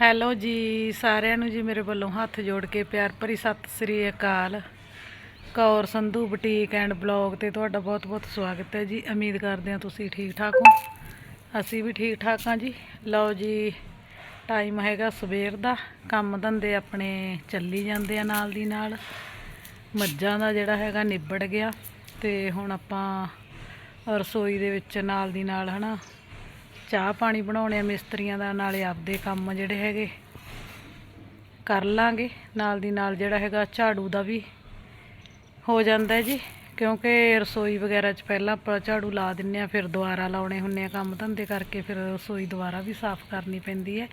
Hello ਜੀ, ਸਾਰਿਆਂ ਨੂੰ ਜੀ ਮੇਰੇ ਵੱਲੋਂ ਹੱਥ ਜੋੜ ਕੇ ਪਿਆਰ ਭਰੀ ਸਤਿ ਸ੍ਰੀ ਅਕਾਲ। Kaur Sandhu boutique and blog ਤੇ ਤੁਹਾਡਾ ਬਹੁਤ-ਬਹੁਤ ਸਵਾਗਤ ਹੈ ਜੀ। ਉਮੀਦ ਕਰਦੇ ਹਾਂ ਤੁਸੀਂ ਠੀਕ ਠਾਕ ਹੋ। ਅਸੀਂ ਵੀ ਠੀਕ ਠਾਕ ਹਾਂ ਜੀ। ਲਓ ਜੀ ਟਾਈਮ ਹੈਗਾ ਸਵੇਰ ਦਾ। ਕੰਮ ਧੰਦੇ ਆਪਣੇ ਚੱਲੀ ਜਾਂਦੇ ਆ ਨਾਲ ਦੀ ਨਾਲ। ਮੱਝਾਂ ਦਾ ਜਿਹੜਾ ਹੈਗਾ ਨਿਬੜ ਗਿਆ ਤੇ ਹੁਣ ਆਪਾਂ ਰਸੋਈ ਦੇ ਵਿੱਚ ਨਾਲ ਦੀ ਨਾਲ ਹਨਾ ਚਾਹ ਪਾਣੀ ਬਣਾਉਣੇ ਆ, ਮਿਸਤਰੀਆਂ ਦਾ, ਨਾਲੇ ਆਪਦੇ ਕੰਮ ਜਿਹੜੇ ਹੈਗੇ। ਕਰ ਲਾਂਗੇ, ਨਾਲ ਦੀ ਨਾਲ ਜਿਹੜਾ ਹੈਗਾ ਝਾੜੂ ਦਾ ਵੀ ਹੋ ਜਾਂਦਾ ਜੀ। ਕਿਉਂਕਿ ਰਸੋਈ ਵਗੈਰਾ 'ਚ ਪਹਿਲਾਂ ਆਪਾਂ ਝਾੜੂ ਲਾ ਦਿੰਨੇ ਆ, ਫਿਰ ਦੁਬਾਰਾ ਲਾਉਣੇ ਹੁੰਨੇ ਆ ਕੰਮ ਧੰਦੇ ਕਰਕੇ, ਫਿਰ ਰਸੋਈ ਦੁਬਾਰਾ ਵੀ ਸਾਫ਼ ਕਰਨੀ ਪੈਂਦੀ ਹੈ।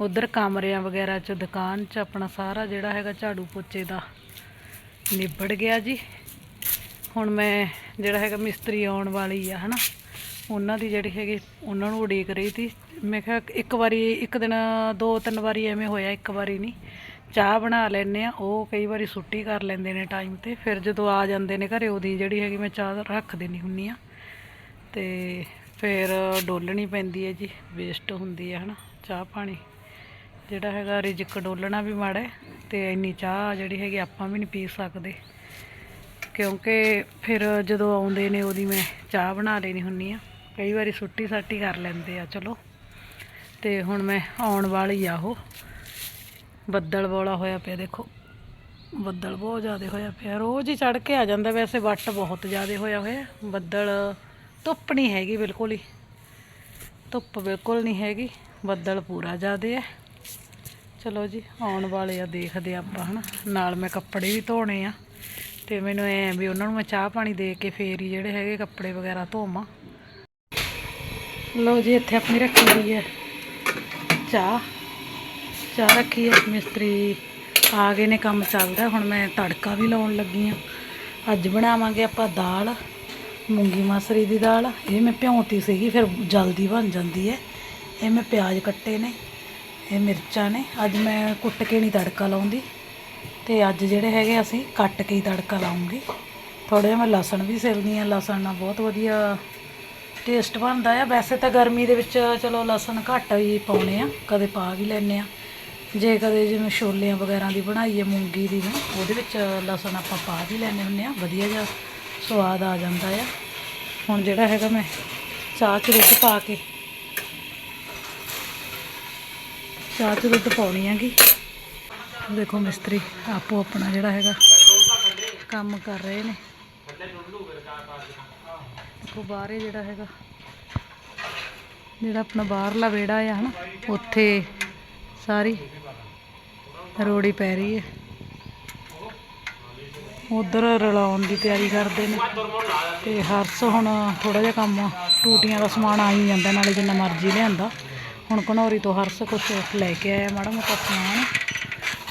ਉਧਰ ਕਮਰਿਆਂ ਵਗੈਰਾ 'ਚ, ਦੁਕਾਨ 'ਚ ਆਪਣਾ ਸਾਰਾ ਜਿਹੜਾ ਹੈਗਾ ਝਾੜੂ ਪੋਚੇ ਦਾ ਨਿਬੜ ਗਿਆ ਜੀ। ਹੁਣ ਮੈਂ ਜਿਹੜਾ ਹੈਗਾ ਮਿਸਤਰੀ ਆਉਣ ਵਾਲੀ ਆ, ਹਨਾ? ਉਹਨਾਂ ਦੀ ਜਿਹੜੀ ਹੈਗੀ, ਉਹਨਾਂ ਨੂੰ ਉਡੀਕ ਰਹੀ ਸੀ। ਮੈਂ ਕਿਹਾ ਇੱਕ ਵਾਰੀ, ਇੱਕ ਦਿਨ, ਦੋ, ਤਿੰਨ ਵਾਰੀ ਐਵੇਂ ਹੋਇਆ, ਇੱਕ ਵਾਰੀ ਨਹੀਂ। ਚਾਹ ਬਣਾ ਲੈਂਦੇ ਆ ਉਹ ਕਈ ਵਾਰੀ ਸੁੱਟੀ ਕਰ ਲੈਂਦੇ ਨੇ ਟਾਈਮ ਤੇ। ਫਿਰ ਜਦੋਂ ਆ ਜਾਂਦੇ ਨੇ ਘਰੇ, ਉਹਦੀ ਜਿਹੜੀ ਹੈਗੀ ਮੈਂ ਚਾਹ ਰੱਖ ਦੇਣੀ ਹੁੰਨੀ ਆ ਤੇ ਫਿਰ ਡੋਲਣੀ ਪੈਂਦੀ ਹੈ ਜੀ ਵੇਸਟ ਹੁੰਦੀ ਹੈ, ਹਨਾ, ਚਾਹ ਪਾਣੀ। ਜਿਹੜਾ ਹੈਗਾ, ਰਿਜਕ ਡੋਲਣਾ ਵੀ ਮਾੜਾ ਹੈ, ਤੇ ਇੰਨੀ ਚਾਹ ਜਿਹੜੀ ਹੈਗੀ ਆਪਾਂ ਵੀ ਨਹੀਂ ਪੀ ਸਕਦੇ। ਕਿਉਂਕਿ ਫਿਰ ਜਦੋਂ ਆਉਂਦੇ ਨੇ, ਉਹਦੀ ਮੈਂ ਚਾਹ ਬਣਾ ਲੈਣੀ ਹੁੰਨੀ ਆ ਕਈ ਵਾਰੀ ਸੁੱਟੀ ਸਾਟੀ ਕਰ ਲੈਂਦੇ ਆ, ਚਲੋ। ਤੇ ਹੁਣ ਮੈਂ ਆਉਣ ਵਾਲੀ ਆ ਉਹ। ਬੱਦਲ ਬੋਲਾ ਹੋਇਆ ਪਿਆ, ਦੇਖੋ। ਬੱਦਲ ਬਹੁਤ ਜ਼ਿਆਦਾ ਹੋਇਆ ਪਿਆ। ਰੋਜ਼ ਹੀ ਚੜ ਕੇ ਆ ਜਾਂਦਾ, ਵੈਸੇ ਵੱਟ ਬਹੁਤ ਜ਼ਿਆਦਾ ਹੋਇਆ ਹੋਇਆ। ਬੱਦਲ ਧੁੱਪ ਨਹੀਂ ਹੈਗੀ ਬਿਲਕੁਲ ਹੀ। ਧੁੱਪ ਬਿਲਕੁਲ ਨਹੀਂ ਹੈਗੀ, ਬੱਦਲ ਪੂਰਾ ਜ਼ਿਆਦਾ ਹੈ ਚਲੋ ਜੀ, ਆਉਣ ਵਾਲੇ ਆ, ਦੇਖਦੇ ਆ ਆਪਾਂ ਹਨਾ। ਨਾਲ ਮੈਂ ਕੱਪੜੇ ਵੀ ਧੋਣੇ ਆ। ਤੇ ਮੈਨੂੰ ਐ ਵੀ ਉਹਨਾਂ ਨੂੰ ਮੈਂ ਚਾਹ ਪਾਣੀ ਦੇ ਕੇ ਫੇਰ ਹੀ ਜਿਹੜੇ ਹੈਗੇ ਕੱਪੜੇ ਵਗੈਰਾ ਧੋਵਾਂ। ਲੋ ਜੀ, ਇੱਥੇ ਆਪਣੀ ਰੱਖੀ ਹੋਈ ਹੈ। ਚਾਹ। ਚਾਹ ਰੱਖੀ ਹੈ ਮਿਸਤਰੀ। ਆ ਗਏ ਨੇ ਕੰਮ ਚੱਲਦਾ, ਹੁਣ ਮੈਂ ਤੜਕਾ ਵੀ ਲਾਉਣ ਲੱਗੀ ਆ ਅੱਜ ਬਣਾਵਾਂਗੇ ਆਪਾਂ ਦਾਲ, ਮੂੰਗੀ ਮਸਰੀ ਦੀ ਦਾਲ। ਇਹ ਮੈਂ ਭਿਉਂਤੀ ਸੀਗੀ, ਫਿਰ ਜਲਦੀ ਬਣ ਜਾਂਦੀ ਹੈ। ਇਹ ਮੈਂ ਪਿਆਜ਼ ਕੱਟੇ ਨੇ, ਇਹ ਮਿਰਚਾਂ ਨੇ। ਅੱਜ ਮੈਂ ਕੁੱਟ ਕੇ ਨਹੀਂ ਤੜਕਾ ਲਾਉਂਦੀ। ਤੇ ਅੱਜ ਜਿਹੜੇ ਹੈਗੇ ਅਸੀਂ, ਕੱਟ ਕੇ ਹੀ ਤੜਕਾ ਲਾਉਂਗੀ। ਥੋੜਾ ਜਿਹਾ ਮੈਂ ਲਸਣ ਵੀ ਸਿਲਦੀ ਆ, ਲਸਣ ਨਾਲ ਬਹੁਤ ਵਧੀਆ ਟੇਸਟ ਬਣਦਾ ਆ। ਵੈਸੇ ਤਾਂ ਗਰਮੀ ਦੇ ਵਿੱਚ ਚਲੋ ਲਸਣ ਘੱਟ ਹੀ ਪਾਉਣੇ ਆ, ਕਦੇ ਪਾ ਵੀ ਲੈਨੇ ਆ। ਜੇ ਕਦੇ ਜਿਵੇਂ ਛੋਲਿਆਂ ਵਗੈਰਾ ਦੀ ਬਣਾਈਏ ਮੂੰਗੀ ਦੀ ਨਾ ਉਹਦੇ ਵਿੱਚ ਲਸਣ ਆਪਾਂ ਪਾ ਵੀ ਲੈਨੇ ਹੁੰਨੇ ਆ। ਵਧੀਆ ਜਿਹਾ ਸਵਾਦ ਆ ਜਾਂਦਾ ਆ। ਹੁਣ ਜਿਹੜਾ ਹੈਗਾ ਮੈਂ ਚਾਹ ਚ ਦੁੱਧ ਪਾ ਕੇ, ਚਾਹ ਚ ਦੁੱਧ ਪਾਉਣੀ ਹੈਗੀ। ਦੇਖੋ ਮਿਸਤਰੀ ਆਪੋ ਆਪਣਾ ਜਿਹੜਾ ਹੈਗਾ ਕੰਮ ਕਰ ਰਹੇ ਨੇ। ਦੇਖੋ ਬਾਹਰੇ ਜਿਹੜਾ ਹੈਗਾ, ਜਿਹੜਾ ਆਪਣਾ ਬਾਹਰਲਾ ਵਿਹੜਾ ਆ, ਹਨਾ, ਉੱਥੇ ਸਾਰੀ ਰੋੜੀ ਪੈ ਰਹੀ ਹੈ। ਉਧਰ ਰਲਾਉਣ ਦੀ ਤਿਆਰੀ ਕਰਦੇ ਨੇ ਤੇ ਹਰਸ ਹੁਣ ਥੋੜਾ ਜਿਹਾ ਕੰਮ ਟੂਟੀਆਂ ਦਾ ਸਮਾਨ ਆ ਹੀ ਜਾਂਦਾ, ਨਾਲੇ ਜਿੰਨਾ ਮਰਜ਼ੀ ਲਿਆਂਦਾ। ਹੁਣ ਘਨੌਰੀ ਤੋਂ ਹਰਸ ਕੁਛ ਲੈ ਕੇ ਆਇਆ, ਮਾੜਾ ਮੋਟਾ ਸਮਾਨ,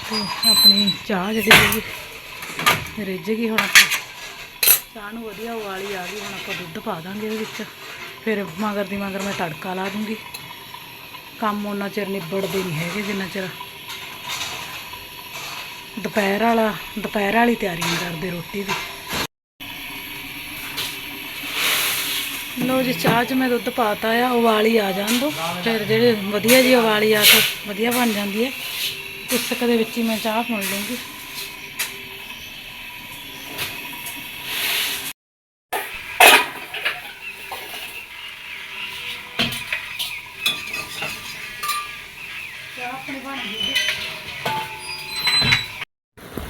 ਤੇ ਆਪਣੀ ਚਾਹ ਜਿਹੜੀ ਰਿੱਝ ਗਈ ਹੁਣ। ਆਪਾਂ ਚਾਹ ਨੂੰ ਵਧੀਆ ਉਬਾਲੀ ਆ ਗਈ, ਹੁਣ ਆਪਾਂ ਦੁੱਧ ਪਾ ਦਾਂਗੇ ਇਹਦੇ ਵਿੱਚ। ਫਿਰ ਮਗਰ ਦੀ ਮਗਰ ਮੈਂ ਤੜਕਾ ਲਾ ਦੂੰਗੀ। ਕੰਮ ਉਹਨਾਂ ਚਿਰ ਨਿਬੜਦੇ ਨਹੀਂ ਹੈਗੇ ਜਿੰਨਾ ਚਿਰ ਦੁਪਹਿਰ ਵਾਲਾ, ਦੁਪਹਿਰ ਵਾਲੀ ਤਿਆਰੀ ਨਹੀਂ ਕਰਦੇ ਰੋਟੀ ਦੀ। ਲੋ ਜੀ, ਚਾਹ 'ਚ ਮੈਂ ਦੁੱਧ ਪਾਤਾ ਆ, ਉਬਾਲੀ ਆ ਜਾਣ ਦੋ। ਫਿਰ ਜਿਹੜੇ ਵਧੀਆ ਜੀ ਉਬਾਲੀ ਆ ਕੇ ਵਧੀਆ ਬਣ ਜਾਂਦੀ ਹੈ। ਉਸ ਦੇ ਵਿੱਚ ਹੀ ਮੈਂ ਚਾਹ ਪੁਣ ਲੂੰਗੀ।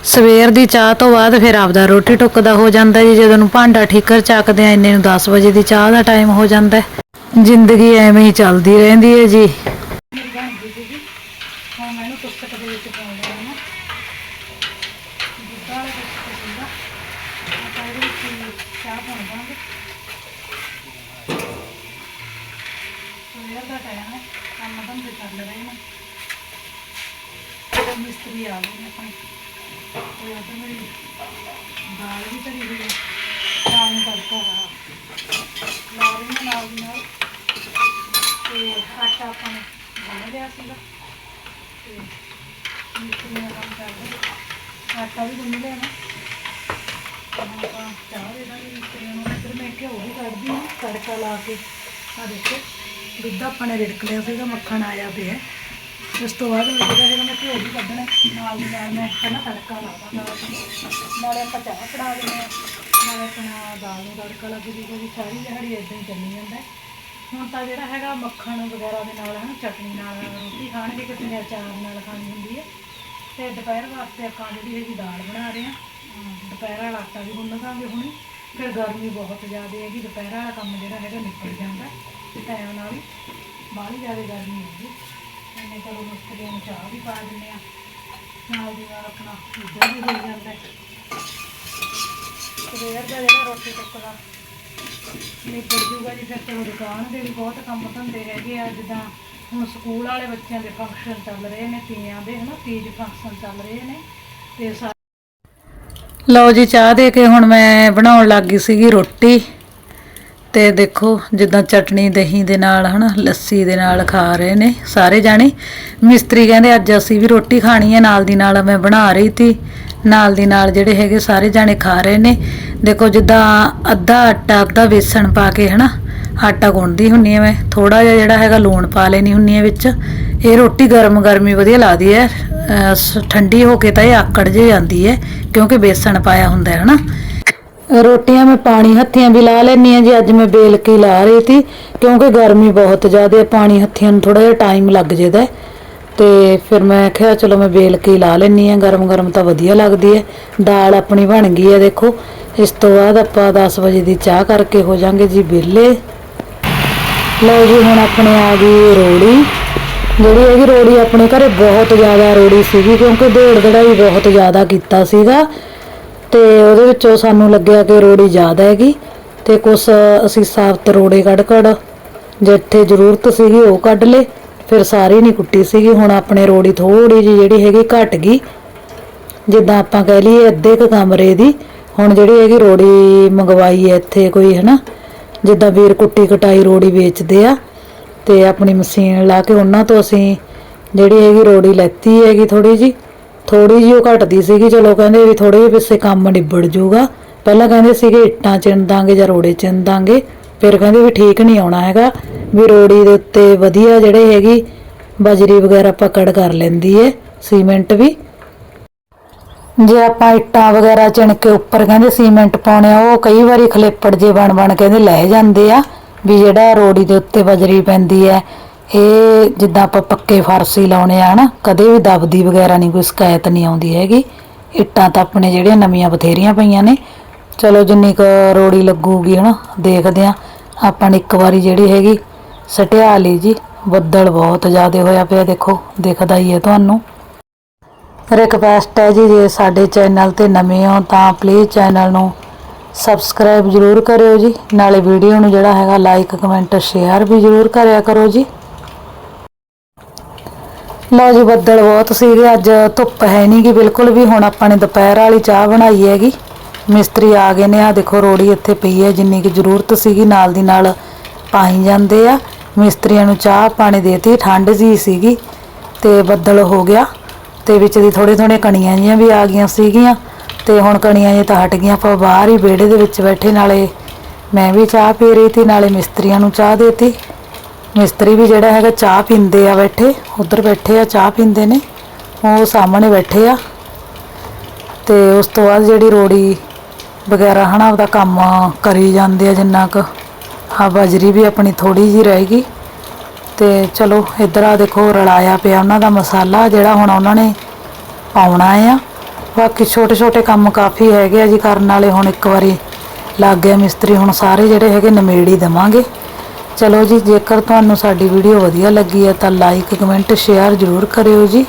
ਸਵੇਰ ਦੀ ਚਾਹ ਤੋਂ ਬਾਅਦ ਫਿਰ ਆਪਦਾ ਰੋਟੀ ਟੁੱਕ ਦਾ ਹੋ ਜਾਂਦਾ ਜੀ। ਜਦੋਂ ਨੂੰ ਭਾਂਡਾ ਠੀਕਰ ਚੱਕਦੇ ਆ, ਇੰਨੇ ਨੂੰ 10 ਵਜੇ ਦੀ ਚਾਹ ਦਾ ਟਾਈਮ ਹੋ ਜਾਂਦਾ ਜ਼ਿੰਦਗੀ ਐਵੇਂ ਹੀ ਚੱਲਦੀ ਰਹਿੰਦੀ ਹੈ ਜੀ। ਮਿਸਤਰੀ ਆ ਗਏ ਆਪਣੇ। ਤੇ ਉਧਰ ਮੇਰੀ ਦਾਲ ਵੀ ਧਰੀ ਹੋਈ ਹੈ ਦਾਲ ਨੂੰ ਤੜਕਾ ਲਾ ਰਹੀ ਹਾਂ ਨਾਲ ਦੀ ਨਾਲ ਤੇ ਆਟਾ ਆਪਾਂ ਨੇ ਗੁੰਨ ਲਿਆ ਸੀਗਾ ਤੇ ਮਿਸਤਰੀ ਦਾ ਕੰਮ ਚੱਲ ਆਟਾ ਵੀ ਗੁੰਨ ਲਿਆ ਨਾ ਆਪਾਂ ਚਾਹ ਦੇ ਦਾਂਗੇ ਮਿਸਤਰੀਆਂ ਨੂੰ ਇੱਧਰ ਮੈਂ ਘਿਓ ਵੀ ਕੱਢਦੀ ਹਾਂ ਤੜਕਾ ਲਾ ਕੇ ਆ ਦੇਖੋ, ਦੁੱਧ ਆਪਾਂ ਨੇ ਰਿੜਕ ਲਿਆ ਸੀਗਾ ਮੱਖਣ ਆਇਆ ਪਿਆ। ਇਸ ਤੋਂ ਬਾਅਦ ਮੈਂ ਜਿਹੜਾ ਹੈਗਾ ਮੈਂ ਘਿਓ ਵੀ ਕੱਢਣਾ ਨਾਲ ਦੀ ਨਾਲ ਮੈਂ ਪਹਿਲਾਂ ਤੜਕਾ ਲਾਦਾ ਨਾਲ ਨਾਲੇ ਆਪਾਂ ਚਾਹ ਕਢਾ ਦਿੰਦੇ ਹਾਂ। ਨਾਲੇ ਆਪਣਾ ਦਾਲ ਨੂੰ ਤੜਕਾ ਲੱਗ ਜੂਗਾ ਜੀ ਸਾਰੀ ਦਿਹਾੜੀ ਇਦਾਂ ਹੀ ਚੱਲੀ ਜਾਂਦਾ ਹੈ। ਹੁਣ ਤਾਂ ਜਿਹੜਾ ਹੈਗਾ ਮੱਖਣ ਵਗੈਰਾ ਦੇ ਨਾਲ ਹਨ, ਚਟਨੀ ਨਾਲ ਰੋਟੀ ਖਾਣਗੇ, ਕਿਸੇ ਨੇ ਅਚਾਰ ਨਾਲ ਖਾਣੀ ਹੁੰਦੀ ਹੈ। ਤੇ ਦੁਪਹਿਰ ਵਾਸਤੇ ਆਪਾਂ ਜਿਹੜੀ ਹੈਗੀ ਦਾਲ ਬਣਾ ਰਹੇ ਹਾਂ। ਅਮ ਦੁਪਹਿਰ ਵਾਲਾ ਆਟਾ ਵੀ ਗੁੰਨ ਦਾਂਗੇ ਹੁਣੇ। ਫਿਰ ਗਰਮੀ ਬਹੁਤ ਜ਼ਿਆਦਾ ਹੈਗੀ, ਦੁਪਹਿਰ ਵਾਲਾ ਕੰਮ ਜਿਹੜਾ ਹੈਗਾ ਨਿਕਲ ਜਾਂਦਾ ਤੇ ਟਾਈਮ ਨਾਲ ਹੀ ਬਾਹਲੀ ਜ਼ਿਆਦਾ ਗਰਮੀ ਹੈਗੀ ਇਹਨੇ ਚਲੋ ਮਿਸਤਰੀਆਂ ਨੂੰ ਚਾਹ ਵੀ ਪਾ ਦਿੰਦੇ ਆ ਨਾਲ ਦੀ ਨਾਲ ਆਪਣਾ ਇੱਧਰ ਵੀ ਹੋ ਜਾਂਦਾ ਸਵੇਰ ਦਾ ਜਿਹੜਾ ਰੋਟੀ ਟੁੱਕ ਦਾ ਜੂਗਾ ਜੀ, ਫਿਰ ਚਲੋ ਦੁਕਾਨ ਦੇ ਵੀ ਬਹੁਤ ਕੰਮ ਧੰਦੇ ਹੈਗੇ ਆ, ਜਿੱਦਾਂ ਹੁਣ ਸਕੂਲ ਵਾਲੇ ਬੱਚਿਆਂ ਦੇ ਫੰਕਸ਼ਨ ਚੱਲ ਰਹੇ ਨੇ, ਤੀਆਂ ਦੇ ਹਨਾ, ਤੀਜ ਫੰਕਸ਼ਨ ਚੱਲ ਰਹੇ ਨੇ, ਤੇ ਲਓ ਜੀ, ਚਾਹ ਦੇ ਕੇ ਹੁਣ ਮੈਂ ਬਣਾਉਣ ਲੱਗ ਗਈ ਸੀਗੀ ਰੋਟੀ। ਤੇ ਦੇਖੋ, ਜਿੱਦਾਂ ਚਟਣੀ, ਦਹੀਂ ਦੇ ਨਾਲ, ਹਨਾ, ਲੱਸੀ ਦੇ ਨਾਲ ਖਾ ਰਹੇ ਨੇ ਸਾਰੇ ਜਾਣੇ। ਮਿਸਤਰੀ ਕਹਿੰਦੇ, ਅੱਜ ਅਸੀਂ ਵੀ ਰੋਟੀ ਖਾਣੀ ਹੈ, ਨਾਲ ਦੀ ਨਾਲ ਮੈਂ ਬਣਾ ਰਹੀ ਤੀ। ਨਾਲ ਦੀ ਨਾਲ ਜਿਹੜੇ ਹੈਗੇ ਸਾਰੇ ਜਾਣੇ ਖਾ ਰਹੇ ਨੇ। ਦੇਖੋ, ਜਿੱਦਾਂ ਅੱਧਾ ਆਟਾ, ਅੱਧਾ ਵੇਸਣ ਪਾ ਕੇ, ਹਨਾ, ਆਟਾ ਗੁੰਨਦੀ ਹੁੰਨੀ ਆ ਮੈਂ। ਥੋੜਾ ਜਿਹਾ ਜਿਹੜਾ ਹੈਗਾ ਲੂਣ ਪਾ ਲੈਣੀ ਹੁੰਨੀ ਆ ਵਿੱਚ। ਇਹ ਰੋਟੀ ਗਰਮ ਗਰਮੀ ਵਧੀਆ ਲੱਗਦੀ ਹੈ। ਸ- ਠੰਡੀ ਹੋ ਕੇ ਤਾਂ ਇਹ ਆਕੜ ਜੇ ਜਾਂਦੀ ਹੈ, ਕਿਉਂਕਿ ਬੇਸਣ ਪਾਇਆ ਹੁੰਦਾ ਹੈ, ਹਨਾ। ਰੋਟੀਆਂ ਮੈਂ ਪਾਣੀ ਹੱਥੀਆਂ ਵੀ ਲਾ ਲੈਣੀ ਆ ਜੀ, ਅੱਜ ਮੈਂ ਬੇਲ ਕੇ ਲਾ ਰਹੀ ਸੀ, ਕਿਉਂਕਿ ਗਰਮੀ ਬਹੁਤ ਜ਼ਿਆਦਾ ਹੈ ਪਾਣੀ ਹੱਥੀਆਂ ਨੂੰ ਥੋੜਾ ਜਿਹਾ ਟਾਈਮ ਲੱਗ ਜਾਂਦਾ ਹੈ। ਤੇ ਫਿਰ ਮੈਂ ਕਿਹਾ, ਚਲੋ ਮੈਂ ਬੇਲ ਕੇ ਲਾ ਲੈਣੀ ਆ ਗਰਮ ਗਰਮ ਤਾਂ ਵਧੀਆ ਲੱਗਦੀ ਹੈ। ਦਾਲ ਆਪਣੀ ਬਣ ਗਈ ਹੈ, ਦੇਖੋ। ਇਸ ਤੋਂ ਬਾਅਦ ਆਪਾਂ 10 ਵਜੇ ਦੀ ਚਾਹ ਕਰਕੇ ਹੋ ਜਾਾਂਗੇ ਜੀ ਵਿਹਲੇ। ਲਓ ਜੀ, ਹੁਣ ਆਪਣੇ ਆ ਗਈ ਰੋੜੀ। ਜਿਹੜੀ ਹੈਗੀ ਰੋੜੀ ਆਪਣੇ ਘਰੇ ਬਹੁਤ ਜ਼ਿਆਦਾ ਰੋੜੀ ਸੀਗੀ, ਕਿਉਂਕਿ ਢੇੜ ਦੜਾਈ ਬਹੁਤ ਜ਼ਿਆਦਾ ਕੀਤਾ ਸੀਗਾ। ਤੇ ਉਹਦੇ ਵਿੱਚੋਂ ਸਾਨੂੰ ਲੱਗਿਆ ਕਿ ਰੋੜੀ ਜ਼ਿਆਦਾ ਹੈਗੀ ਤੇ ਕੁਛ ਅਸੀਂ ਸਾਫਤ ਰੋੜੇ ਕੱਢ ਕੱਢ ਜਿੱਥੇ ਜ਼ਰੂਰਤ ਸੀਗੀ ਉਹ ਕੱਢ ਲੇ ਫਿਰ ਸਾਰੀ ਨਹੀਂ ਕੁੱਟੀ ਸੀਗੀ, ਹੁਣ ਆਪਣੇ ਰੋੜੀ ਥੋੜੀ ਜਿਹੀ ਜਿਹੜੀ ਹੈਗੀ ਘਟ ਗਈ। ਜਿੱਦਾਂ ਆਪਾਂ ਕਹਿ ਲਈਏ ਅੱਧੇ ਕੁ ਕਮਰੇ ਦੀ, ਹੁਣ ਜਿਹੜੀ ਹੈਗੀ ਰੋੜੀ ਮੰਗਵਾਈ ਹੈ ਇੱਥੇ ਕੋਈ, ਹਨਾ? ਜਿੱਦਾਂ ਵੀਰ ਕੁੱਟੀ ਕਟਾਈ ਰੋੜੀ ਵੇਚਦੇ ਆ, ਤੇ ਆਪਣੀ ਮਸ਼ੀਨ ਲਾ ਕੇ ਉਹਨਾਂ ਤੋਂ ਅਸੀਂ ਜਿਹੜੀ ਹੈਗੀ ਰੋੜੀ ਲੈਤੀ ਹੈਗੀ ਥੋੜੀ ਜੀ ਥੋੜੀ ਜਿਹੀ ਉਹ ਘਟਦੀ ਸੀਗੀ, ਚਲੋ ਕਹਿੰਦੇ ਵੀ ਥੋੜੇ ਜਿਹੇ ਪਿੱਛੇ ਕੰਮ ਨਿਬੜ ਜਾਊਗਾ। ਪਹਿਲਾਂ ਕਹਿੰਦੇ ਸੀਗੇ ਇੱਟਾਂ ਚਿਣ ਦਾਂਗੇ ਜਾਂ ਰੋੜੇ ਚਿਣ ਦਾਂਗੇ, ਫਿਰ ਕਹਿੰਦੇ ਵੀ ਠੀਕ ਨਹੀਂ ਆਉਣਾ ਹੈਗਾ, ਵੀ ਰੋੜੀ ਦੇ ਉੱਤੇ ਵਧੀਆ ਜਿਹੜੇ ਹੈਗੀ, ਬਜਰੀ ਵਗੈਰਾ ਪਕੜ ਕਰ ਲੈਂਦੀ ਹੈ ਸੀਮੈਂਟ ਵੀ। ਜੇ ਆਪਾਂ ਇੱਟਾਂ ਵਗੈਰਾ ਚਿਣ ਕੇ ਉੱਪਰ ਕਹਿੰਦੇ ਸੀਮੈਂਟ ਪਾਉਣੇ ਆ, ਉਹ ਕਈ ਵਾਰੀ ਖਲੇਪੜ ਜੇ ਬਣ ਬਣ ਕਹਿੰਦੇ ਲੈ ਜਾਂਦੇ ਆ, ਵੀ ਜਿਹੜਾ ਰੋੜੀ ਦੇ ਉੱਤੇ ਬਜਰੀ ਪੈਂਦੀ ਹੈ ਇਹ ਜਿੱਦਾਂ ਆਪਾਂ ਪੱਕੇ ਫਰਸੀ ਲਾਉਣੇ ਆ ਨਾ ਕਦੇ ਵੀ ਦਬਦੀ ਵਗੈਰਾ ਨਹੀਂ, ਕੋਈ ਸ਼ਿਕਾਇਤ ਨਹੀਂ ਆਉਂਦੀ ਹੈਗੀ। ਇੱਟਾਂ ਤਾਂ ਆਪਣੇ ਜਿਹੜੀਆਂ ਨਵੀਆਂ ਬਥੇਰੀਆਂ ਪਈਆਂ ਨੇ। ਚਲੋ, ਜਿੰਨੀ ਕੁ ਰੋੜੀ ਲੱਗੂਗੀ, ਹਨਾ? ਦੇਖਦੇ ਆ। ਆਪਾਂ ਨੇ ਇੱਕ ਵਾਰੀ ਜਿਹੜੀ ਹੈਗੀ, ਸਟਿਆ ਲਈ ਜੀ। ਬੱਦਲ ਬਹੁਤ ਜ਼ਿਆਦਾ ਹੋਇਆ ਪਿਆ, ਦੇਖੋ। ਦਿਖਦਾ ਹੀ ਹੈ ਤੁਹਾਨੂੰ। ਰਿਕਵੈਸਟ ਹੈ ਜੀ, ਜੇ ਸਾਡੇ ਚੈਨਲ ਤੇ ਨਵੇਂ ਹੋ, ਤਾਂ ਪਲੀਜ਼ ਚੈਨਲ ਨੂੰ ਸਬਸਕ੍ਰਾਈਬ ਜਰੂਰ ਕਰਿਓ ਜੀ। ਨਾਲੇ ਵੀਡੀਓ ਨੂੰ ਜਿਹੜਾ ਹੈਗਾ ਲਾਈਕ ਕਮੈਂਟ ਸ਼ੇਅਰ ਵੀ ਜਰੂਰ ਕਰਿਆ ਕਰੋ ਜੀ। ਲਓ ਜੀ, ਬੱਦਲ ਬਹੁਤ ਸੀਗੇ ਅੱਜ ਧੁੱਪ ਹੈ ਨਹੀਂ ਗੀ ਬਿਲਕੁਲ ਵੀ। ਹੁਣ ਆਪਾਂ ਨੇ ਦੁਪਹਿਰ ਵਾਲੀ ਚਾਹ ਬਣਾਈ ਹੈਗੀ। ਮਿਸਤਰੀ ਆ ਗਏ ਨੇ ਆ ਦੇਖੋ ਰੋੜੀ ਇੱਥੇ ਪਈ ਹੈ, ਜਿੰਨੀ ਕਿ ਜ਼ਰੂਰਤ ਸੀਗੀ, ਨਾਲ ਦੀ ਨਾਲ ਪਾਈ ਜਾਂਦੇ ਆ। ਮਿਸਤਰੀਆਂ ਨੂੰ ਚਾਹ ਪਾਣੀ ਦੇਤੀ ਠੰਡ ਜੀ ਸੀਗੀ ਤੇ ਬੱਦਲ ਹੋ ਗਿਆ। ਤੇ ਵਿੱਚ ਦੀ ਥੋੜੇ ਥੋੜੇ ਕਣੀਆਂ ਜੀਆਂ ਵੀ ਆ ਗਈਆਂ ਸੀਗੀਆਂ। ਤੇ ਹੁਣ ਕਣੀਆਂ ਜੇ ਤਾਂ ਹਟ ਗਈਆਂ, ਆਪਾਂ ਬਾਹਰ ਹੀ ਵਿਹੜੇ ਦੇ ਵਿੱਚ ਬੈਠੇ, ਨਾਲੇ ਮੈਂ ਵੀ ਚਾਹ ਪੀ ਰਹੀ ਸੀ, ਨਾਲੇ ਮਿਸਤਰੀਆਂ ਨੂੰ ਚਾਹ ਦੇਤੀ। ਮਿਸਤਰੀ ਵੀ ਜਿਹੜਾ ਹੈਗਾ ਚਾਹ ਪੀਂਦੇ ਆ ਬੈਠੇ, ਉਧਰ ਬੈਠੇ ਆ, ਚਾਹ ਪੀਂਦੇ ਨੇ, ਉਹ ਸਾਹਮਣੇ ਬੈਠੇ ਆ। ਤੇ ਉਸ ਤੋਂ ਬਾਅਦ ਜਿਹੜੀ ਰੋੜੀ ਵਗੈਰਾ ਹਨਾ ਉਹਦਾ ਕੰਮ ਕਰੀ ਜਾਂਦੇ ਆ ਜਿੰਨਾ ਕੁ। ਆ ਬਜਰੀ ਵੀ ਆਪਣੀ ਥੋੜੀ ਜੀ ਰਹੇਗੀ ਤੇ ਚਲੋ, ਇੱਧਰ ਆ ਦੇਖੋ, ਰਲਾਇਆ ਪਿਆ ਉਹਨਾਂ ਦਾ ਮਸਾਲਾ, ਜਿਹੜਾ ਹੁਣ ਉਹਨਾਂ ਨੇ ਪਾਉਣਾ ਆ। ਬਾਕੀ ਛੋਟੇ ਛੋਟੇ ਕੰਮ ਕਾਫੀ ਹੈਗੇ ਆ ਜੀ, ਕਰਨ ਵਾਲੇ ਹੁਣ ਇੱਕ ਵਾਰੀ ਲੱਗ ਗਿਆ ਮਿਸਤਰੀ, ਹੁਣ ਸਾਰੇ ਜਿਹੜੇ ਹੈਗੇ ਨਮੇੜੀ ਦੇਵਾਂਗੇ। ਚਲੋ ਜੀ, ਜੇਕਰ ਤੁਹਾਨੂੰ ਸਾਡੀ ਵੀਡੀਓ ਵਧੀਆ ਲੱਗੀ ਹੈ ਤਾਂ ਲਾਈਕ ਕਮੈਂਟ ਸ਼ੇਅਰ ਜ਼ਰੂਰ ਕਰਿਓ ਜੀ।